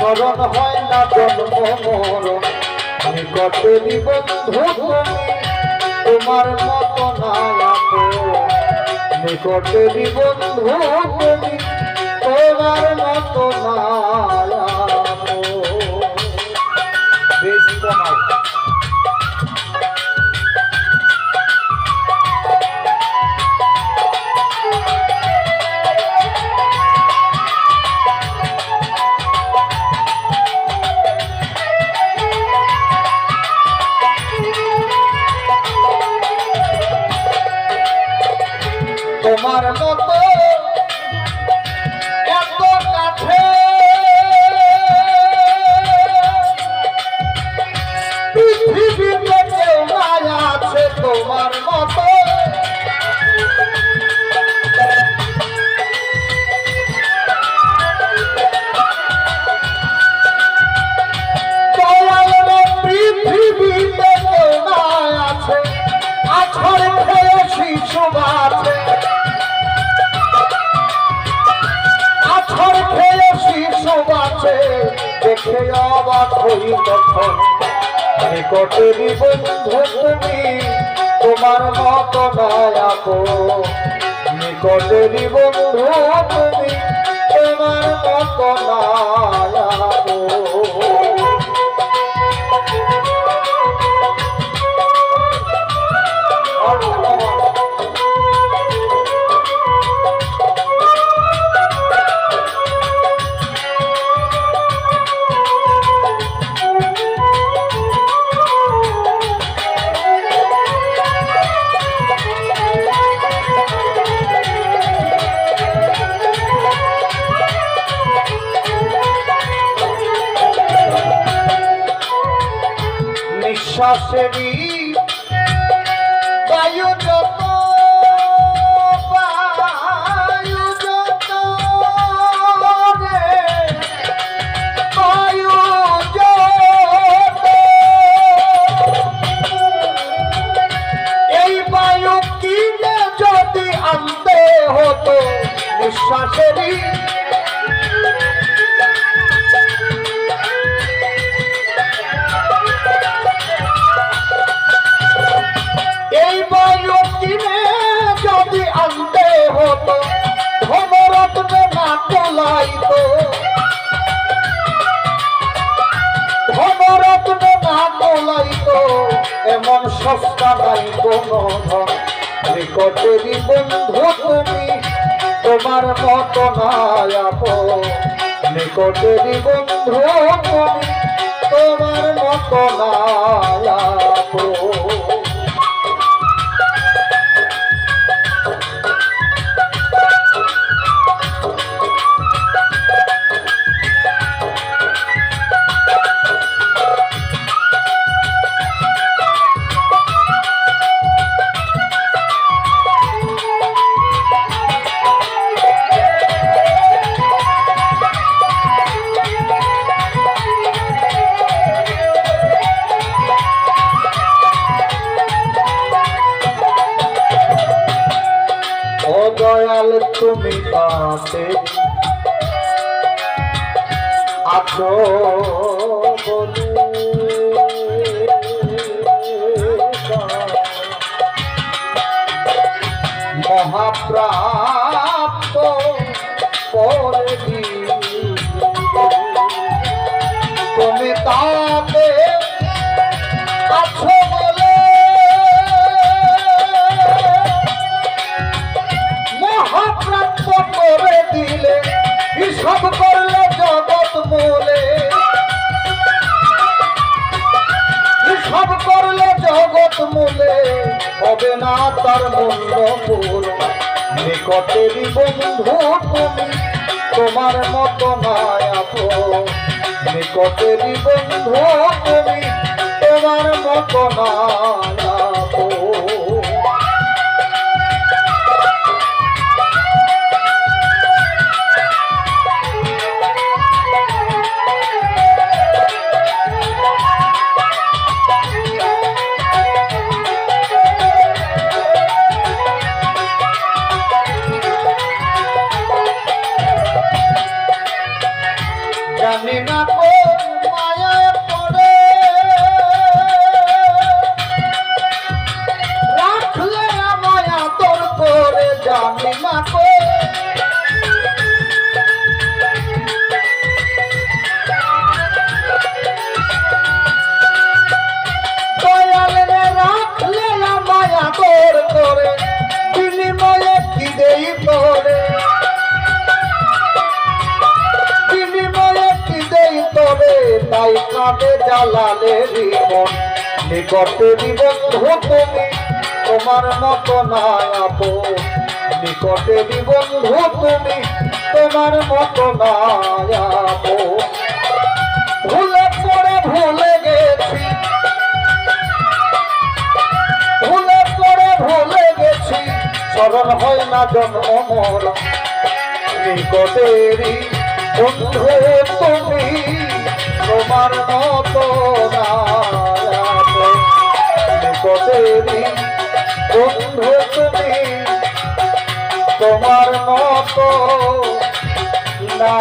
স্মরণ হয় না জন্ম মরণ। নিকটেরই বন্ধু তুমি তোমার মতো না নিকটেরই বন্ধু তুমি তোমার মতো দেখে অবাক হই তখন নিকটেরই বন্ধু তুমি, তোমার মত নয়াকো নিকটেরই বন্ধু তুমি, তোমার মত নয়াকো নিঃশ্বাসেরই বায়ু যত বায়ু যত বায়ু যত এই বায়ু কিনে এমন সস্তা নাই কোনো ধন। নিকটেরই বন্ধু তুমি, তোমার মত নাই আপন। নিকটেরই বন্ধু তুমি, তোমার মত নাই তুমি পাতে আছো বলে মহাপ্রাপ্ত করে তুমি হবে না তার মূল্য পূর্ণ নিকটেরই বন্ধু তুমি, তোমার মতো নায়াপ নিকটেরই বন্ধু তুমি, তোমার মতো নায়াপ জানি না রাখলে মায়া তোর করে জানি না রিমন নিকটেরই বন্ধু তুমি, তোমার মতো আপন। নিকটেরই বন্ধু তুমি, তোমার মতো আপন। ভুলে পড়ে ভুলে গেছি। ভুলে পড়ে ভুলে গেছি। স্মরণ হয় না জন্ম নিকটেরই বন্ধু তুমি। তোমার মতো নিকটেরই বন্ধু তুমি তোমার মতো না